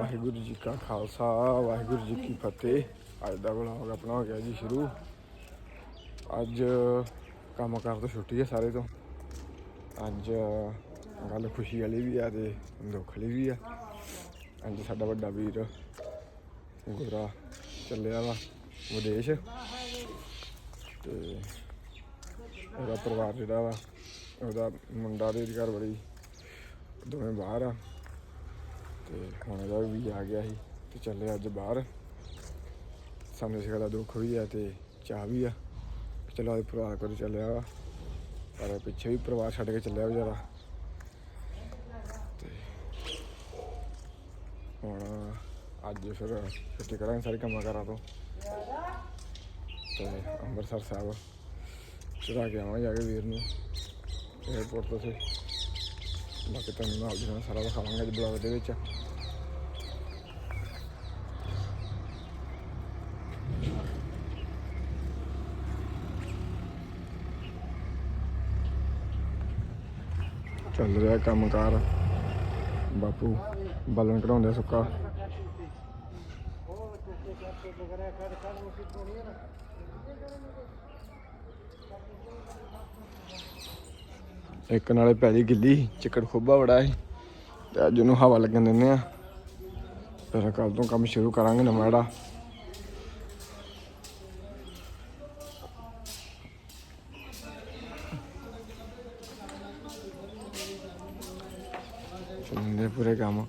ਵਾਹਿਗੁਰੂ ਜੀ ਕਾ ਖਾਲਸਾ, ਵਾਹਿਗੁਰੂ ਜੀ ਕੀ ਫਤਿਹ। ਅੱਜ ਦਾ ਵਲੌਗ ਆਪਣਾ ਹੋ ਗਿਆ ਜੀ ਸ਼ੁਰੂ। ਅੱਜ ਕੰਮ ਕਾਰ ਤੋਂ ਛੁੱਟੀ ਹੈ ਸਾਰੇ ਤੋਂ। ਅੱਜ ਗੱਲ ਖੁਸ਼ੀ ਵਾਲੀ ਵੀ ਆ ਤੇ ਦੁੱਖ ਵਾਲੀ ਵੀ ਆ। ਅੱਜ ਸਾਡਾ ਵੱਡਾ ਵੀਰ ਗੋਰਾ ਚੱਲਿਆ ਵਾ ਵਿਦੇਸ਼। ਤੇ ਉਹਦਾ ਪਰਿਵਾਰ ਜਿਹੜਾ ਵਾ, ਉਹਦਾ ਮੁੰਡਾ ਦੇ ਘਰ ਬੜੀ ਦੋਵੇਂ ਬਾਹਰ ਆ। ਤੇ ਹੁਣ ਇਹਦਾ ਵੀ ਆ ਗਿਆ ਸੀ ਤੇ ਚੱਲੇ ਅੱਜ ਬਾਹਰ। ਸਾਨੂੰ ਇਸ ਦਾ ਦੁੱਖ ਵੀ ਆ ਤੇ ਚਾਹ ਵੀ ਆ ਚਲੋ ਇਹ ਪਰਿਵਾਰ ਕੋਲ ਚੱਲਿਆ ਵਾ। ਪਰ ਪਿੱਛੇ ਵੀ ਪਰਿਵਾਰ ਛੱਡ ਕੇ ਚੱਲਿਆ ਵਿਚਾਰਾ। ਤੇ ਹੁਣ ਅੱਜ ਫਿਰ ਛੁੱਟੀ ਕਰਾਂਗੇ ਸਾਰੇ ਕੰਮਾਂ ਕਰਾਂ ਤੋਂ। ਤੇ ਅੰਮ੍ਰਿਤਸਰ ਸਾਹਿਬ ਚੜਾ ਕੇ ਆਵਾਂਗੇ ਜਾ ਕੇ ਵੀਰ ਨੂੰ। ਏਅਰਪੋਰਟ ਤੋਂ ਸੇ ਬਾਕੀ ਤੁਹਾਨੂੰ ਨਾਲ ਦੀ ਨਾਲ ਸਾਰਾ ਦਿਖਾਵਾਂਗੇ ਅੱਜ ਬਲੌਗ ਦੇ ਵਿੱਚ ਚੱਲ ਰਿਹਾ ਕੰਮਕਾਰ ਬਾਪੂ ਬਾਲਣ ਕਢਾਉਂਦੇ ਸੁੱਕਾ ਇੱਕ ਨਾਲੇ ਪੈਲੀ ਗਿੱਲੀ ਚਿੱਕੜ ਖੋਬਾ ਬੜਾ ਸੀ, ਤੇ ਅੱਜ ਉਹਨੂੰ ਹਵਾ ਲੱਗਣ ਦਿੰਦੇ ਆ ਫਿਰ ਕੱਲ ਤੋਂ ਕੰਮ ਸ਼ੁਰੂ ਕਰਾਂਗੇ ਨਵਾਂ ਜਿਹੜਾ। ਚੱਲਦੇ ਪੂਰੇ ਕੰਮ।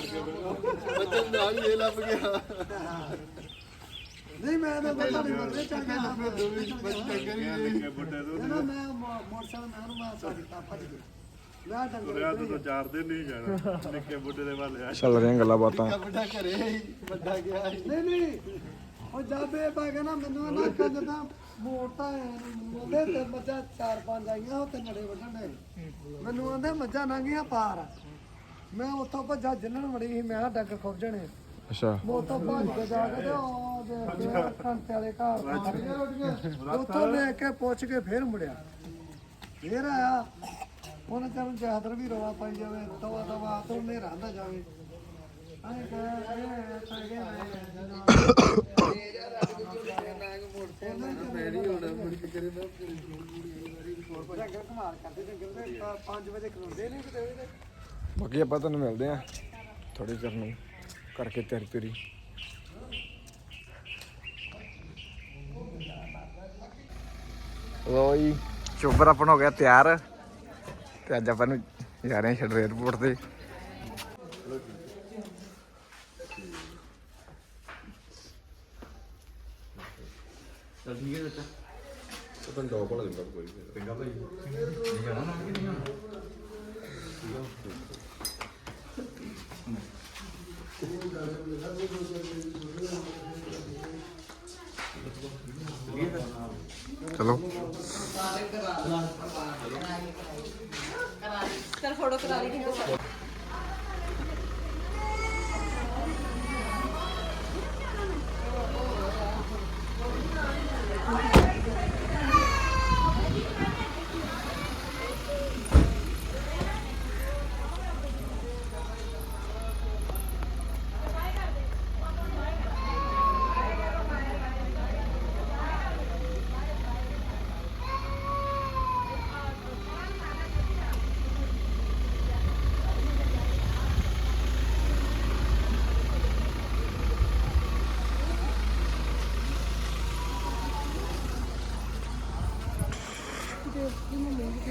ਬੱਚਨ ਨਾਲ ਹੀ ਇਹ ਲੱਭ ਗਿਆ ਨਹੀਂ ਮੈਂ ਤਾਂ ਪਤਾ ਨਹੀਂ ਮਰਦੇ ਚੰਗਾ ਨਾ ਮੈਂ ਬੱਚਨ ਕਰੀ ਨਾ ਮੈਂ ਮੋ- ਮੋਟਰਸਾਈਕਲ ਮੈਂ ਉਹਨੂੰ ਮੈਂ ਸਾਡੀ ਤਾਂ ਭੱਜ ਗਿਆ। ਮੈਂ ਡੰਗਰ ਰਿਆ ਤਾਂ ਚਾਰ ਦਿਨ ਨਹੀਂ ਜਾਣਾ। ਨਿੱਕੇ ਬੁੱਢੇ ਦੇ ਵੱਲ ਆ। ਚੱਲ ਰਹੀਆਂ ਗੱਲਾਂ ਬਾਤਾਂ। ਵੱਡਾ ਘਰੇ ਸੀ, ਵੱਡਾ ਗਿਆ ਸੀ। ਨਹੀਂ ਨਹੀਂ। ਉਹ ਜਾਬੇ ਪਾ ਕੇ ਨਾ ਮੈਨੂੰ ਨਾ ਮੋੜਤਾ ਤੇ ਮੱਝਾਂ ਚਾਰ ਪੰਜ ਆਈਆਂ ਉਹ ਤੇ ਨੜੇ ਵੱਢਣ ਦੇ ਮੈਨੂੰ ਆਂਦੇ ਮੱਝਾਂ ਲੰਘੀਆਂ ਪਾਰ। ਮੈਂ ਉੱਥੋਂ ਭੱਜਾ ਜਿੰਨਣ ਵੜੀ ਸੀ ਮੈਂ ਕਿਹਾ ਖੁੱਭ ਜਾਣੇ। ਅੱਛਾ। ਮੈਂ ਉੱਥੋਂ ਭੱਜ ਕੇ ਜਾ ਕੇ ਤੇ ਉਹ ਦੇ ਕੰਤੇ ਵਾਲੇ ਘਰ ਸਾਰੀਆਂ ਰੋਟੀਆਂ ਉੱਥੋਂ ਲੈ ਕੇ ਪੁੱਛ ਕੇ ਫੇਰ ਮੁੜਿਆ। ਫੇਰ ਆਇਆ। ਉਹਨੇ ਚਰਨ ਜਹਾਦਰ ਵੀ ਰੋਲਾ ਪਾਈ ਜਾਵੇ ਤਵਾ ਤਵਾ ਤੋਂ ਨਾ ਜਾਵੇ। ਆਏ ਮੈਂ ਨਹੀਂ ਹੋਣਾ ਮੁੜ ਕੇ ਕਰੇ ਮੈਂ ਡੰਗਰ ਕਮਾਲ ਕਰਦੇ ਡੰਗਰ ਦੇ 5 ਵਜੇ ਖਲੋਂਦੇ ਨਹੀਂ ਕਿਤੇ। ਵੀ ਤੇ ਬਾਕੀ ਆਪਾਂ ਤੁਹਾਨੂੰ ਮਿਲਦੇ ਆ ਥੋੜੀ ਚਿਰ ਨੂੰ ਕਰਕੇ ਤਿਆਰੀ ਤਿਆਰੀ ਲੋ ਜੀ ਚੋਬਰ ਆਪਣ ਹੋ ਗਿਆ ਤਿਆਰ ਤੇ ਅੱਜ ਆਪਾਂ ਨੂੰ ਜਾ ਰਹੇ ਹਾਂ ਛੱਡ 에어ਪੋਰਟ ਤੇ ਚਲੋ ਚਲ ਫੋਟੋ ਕਰਾ ਲਈ ਕਿੰਨੇ Thank you.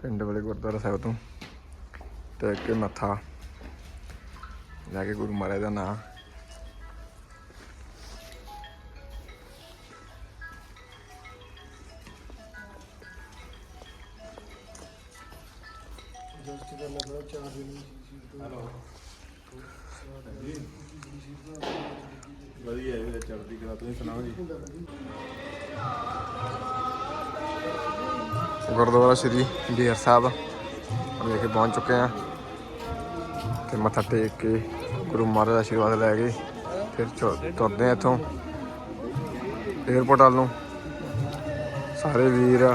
ਪਿੰਡ ਵਾਲੇ ਗੁਰਦੁਆਰਾ ਸਾਹਿਬ ਤੋਂ ਟੇਕ ਕੇ ਮੱਥਾ ਲੈ ਕੇ ਗੁਰੂ ਮਹਾਰਾਜ ਦਾ ਨਾਮ ਵਧੀਆ ਇਹ ਚੜਦੀ ਕਰਾ ਤੁਸੀਂ ਸੁਣਾਓ ਜੀ? ਗੁਰਦੁਆਰਾ ਸ੍ਰੀ ਬੇਰ ਸਾਹਿਬ ਹੁਣ ਲੈ ਪਹੁੰਚ ਚੁੱਕੇ ਆ ਤੇ ਮੱਥਾ ਟੇਕ ਕੇ ਗੁਰੂ ਮਹਾਰਾਜ ਦਾ ਆਸ਼ੀਰਵਾਦ ਲੈ ਕੇ ਫਿਰ ਚੁ- ਤੁਰਦੇ ਆ ਇੱਥੋਂ ਏਅਰਪੋਰਟ ਵੱਲ ਨੂੰ। ਸਾਰੇ ਵੀਰ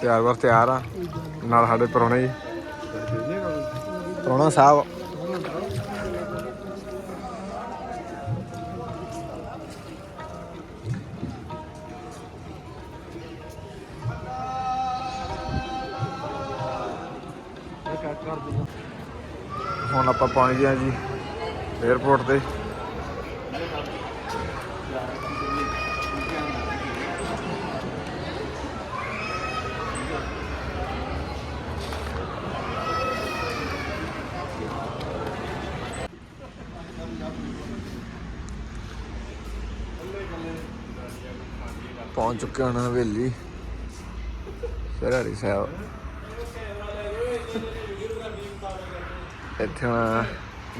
ਤਿਆਰ ਵਰ ਤਿਆਰ ਆ, ਨਾਲ ਸਾਡੇ ਪ੍ਰਾਹੁਣੇ ਜੀ। ਪ੍ਰਾਹੁਣਾ ਸਾਹਿਬ ਹੁਣ ਆਪਾਂ ਪਹੁੰਚ ਗਏ ਆ ਜੀ ਏਅਰਪੋਰਟ ਤੇ। ਪਹੁੰਚ ਚੁੱਕੇ ਹਾਂ ਹਵੇਲੀ। ਸਰਹਰੀ ਸਾਹਿਬ। ਇੱਥੇ ਹੁਣ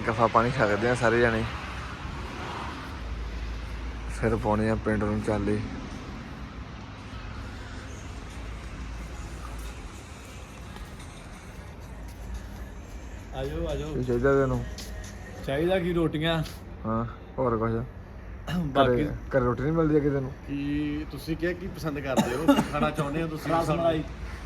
ਗਫਾ ਪਾਣੀ ਛਕਦੇ ਆ ਸਾਰੇ ਜਣੇ। ਫਿਰ ਪਾਉਣੇ ਆ ਪਿੰਡ ਨੂੰ ਚਾਲੇ। ਆਜੋ ਆਜੋ। ਕੀ ਚਾਹੀਦਾ ਤੈਨੂੰ? ਚਾਹੀਦਾ ਕੀ ਰੋਟੀਆਂ? ਹਾਂ ਹੋਰ ਕੁਝ ਬਾਕੀ ਘਰੇ ਰੋਟੀ ਨਹੀਂ ਮਿਲਦੀ ਆ ਕਿਤੇ ਨੂੰ ਕੀ ਤੁਸੀਂ ਕੀ ਕੀ ਪਸੰਦ ਕਰਦੇ ਹੋ? ਖਾਣਾ ਚਾਹੁੰਦੇ ਹੋ ਤੁਸੀਂ? ਰਸ ਮਲਾਈ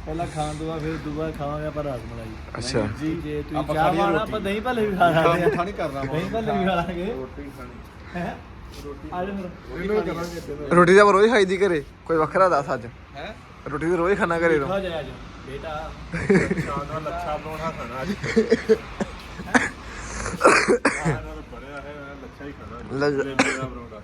ਪਹਿਲਾਂ ਖਾਣ ਤੋਂ ਬਾਅਦ ਫਿਰ ਦੁਬਾਰਾ ਖਾਵਾਂਗੇ ਆਪਾਂ ਰਸ ਮਲਾਈ। ਅੱਛਾ। ਜੀ ਜੇ ਤੁਸੀਂ ਚਾਹ ਵਾਲਾ ਰੋਟੀ। ਆਪਾਂ ਦਹੀਂ ਭੱਲੇ ਵੀ ਖਾ ਸਕਦੇ ਆ ਨਹੀਂ ਕਰਨਾ ਦਹੀਂ ਭੱਲੇ ਵੀ ਖਾ ਲਾਂਗੇ। ਰੋਟੀ ਖਾਣੀ। ਹੈ? ਆ ਜਾ ਫਿਰ। ਰੋਟੀ ਤਾਂ ਰੋਜ਼ ਖਾਈਦੀ ਘਰੇ। ਕੋਈ ਵੱਖਰਾ ਦੱਸ ਅੱਜ। ਹੈ? ਰੋਟੀ ਤਾਂ ਰੋਜ਼ ਖਾਣਾ ਘਰੇ ਤੋਂ। ਖਾ ਜਾ। ਬੇਟਾ। ਸ਼ਾਮ ਨੂੰ ਲੱਛਾ ਬਣਾਉਣਾ ਖਾਣਾ ਅੱਜ। ਆਹ ਨਾਲ ਬੜਿਆ ਹੈ ਲੱਛਾ ਹੀ ਖਾਣਾ ਲੱਛਾ। ਦਾ ਪਰੌਂਠਾ